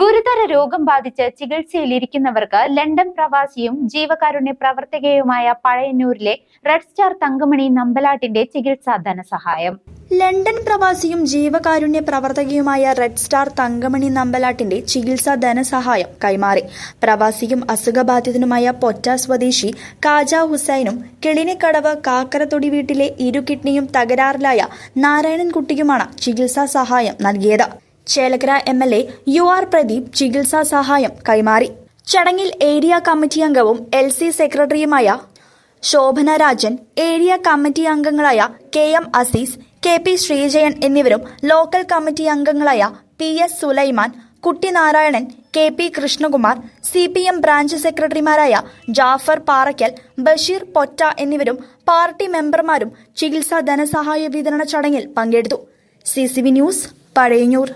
ഗുരുതര രോഗം ബാധിച്ച് ചികിത്സയിലിരിക്കുന്നവർക്ക് ലണ്ടൻ പ്രവാസിയും ജീവകാരുണ്യ പ്രവർത്തകയുമായ പഴയന്നൂരിലെ റെഡ് സ്റ്റാർ തങ്കമണി നമ്പലാട്ടിന്റെ ചികിത്സാ ധനസഹായം. ലണ്ടൻ പ്രവാസിയും ജീവകാരുണ്യ പ്രവർത്തകയുമായ റെഡ് സ്റ്റാർ തങ്കമണി നമ്പലാട്ടിന്റെ ചികിത്സാ ധനസഹായം കൈമാറി. പ്രവാസിയും അസുഖബാധിതനുമായ പൊറ്റ സ്വദേശി കാജ ഹുസൈനും കിളിനിക്കടവ് കാക്കരത്തൊടി വീട്ടിലെ ഇരു കിഡ്നിയും തകരാറിലായ നാരായണൻകുട്ടിയുമാണ് ചികിത്സാ സഹായം നൽകിയത്. Chelakkara M L A U R Pradeep ചികിത്സാ സഹായം കൈമാറി. ചടങ്ങിൽ ഏരിയ കമ്മിറ്റി അംഗവും എൽ സി സെക്രട്ടറിയുമായ ശോഭന രാജൻ ഏരിയ കമ്മിറ്റി അംഗങ്ങളായ K M Azeez K P Sreejayan എന്നിവരും ലോക്കൽ കമ്മിറ്റി അംഗങ്ങളായ P S Sulaiman Kuttinarayanan K P Krishnakumar C P M branch സെക്രട്ടറിമാരായ ജാഫർ പാറയ്ക്കൽ ബഷീർ പൊറ്റ എന്നിവരും പാർട്ടി മെമ്പർമാരും ചികിത്സാ ധനസഹായ വിതരണ ചടങ്ങിൽ പങ്കെടുത്തു. C news Pazhayannur.